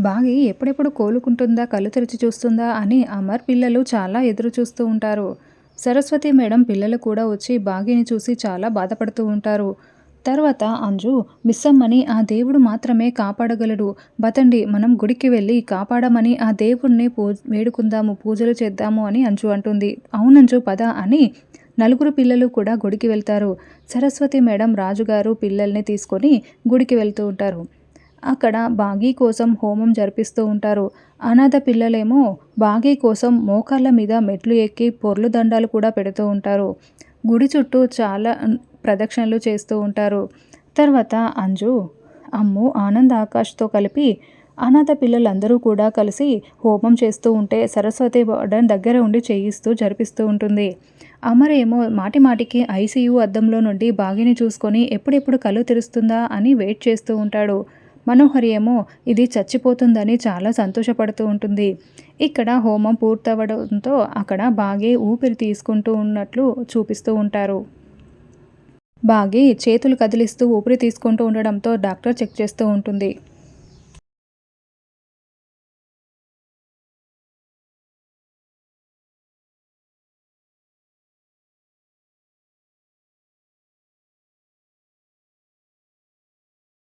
బాగి ఎప్పుడెప్పుడు కోలుకుంటుందా కళ్ళు తెరిచి చూస్తుందా అని అమర్ పిల్లలు చాలా ఎదురు చూస్తూ ఉంటారు. సరస్వతి మేడం పిల్లలు కూడా వచ్చి బాగిని చూసి చాలా బాధపడుతూ ఉంటారు. తర్వాత అంజు మిస్సమ్మని ఆ దేవుడు మాత్రమే కాపాడగలడు. బతండి మనం గుడికి వెళ్ళి కాపాడమని ఆ దేవుడిని పూ వేడుకుందాము పూజలు చేద్దాము అని అంజు అంటుంది. అవునంజు పద అని నలుగురు పిల్లలు కూడా గుడికి వెళ్తారు. సరస్వతి మేడం రాజుగారు పిల్లల్ని తీసుకొని గుడికి వెళ్తూ ఉంటారు. అక్కడ బాగీ కోసం హోమం జరిపిస్తూ ఉంటారు. అనాథ పిల్లలేమో బాగీ కోసం మోకాళ్ళ మీద మెట్లు ఎక్కి పొర్లు దండాలు కూడా పెడుతూ ఉంటారు. గుడి చుట్టూ చాలా ప్రదక్షిణలు చేస్తూ ఉంటారు. తర్వాత అంజు అమ్ము ఆనంద్ ఆకాష్తో కలిపి అనాథ పిల్లలందరూ కూడా కలిసి హోమం చేస్తూ ఉంటే సరస్వతి వార్డెన్ దగ్గర ఉండి చేయిస్తూ జరిపిస్తూ ఉంటుంది. అమరేమో మాటి మాటికి ఐసీయూ అద్దంలో నుండి బాగిని చూసుకొని ఎప్పుడెప్పుడు కళ్ళు తెరుస్తుందా అని వెయిట్ చేస్తూ ఉంటాడు. మనోహరి ఏమో ఇది చచ్చిపోతుందని చాలా సంతోషపడుతూ ఉంటుంది. ఇక్కడ హోమం పూర్తవడంతో అక్కడ బాగే ఊపిరి తీసుకుంటూ ఉన్నట్లు చూపిస్తూ ఉంటారు. బాగి చేతులు కదిలిస్తూ ఊపిరి తీసుకుంటూ ఉండడంతో డాక్టర్ చెక్ చేస్తూ ఉంటుంది.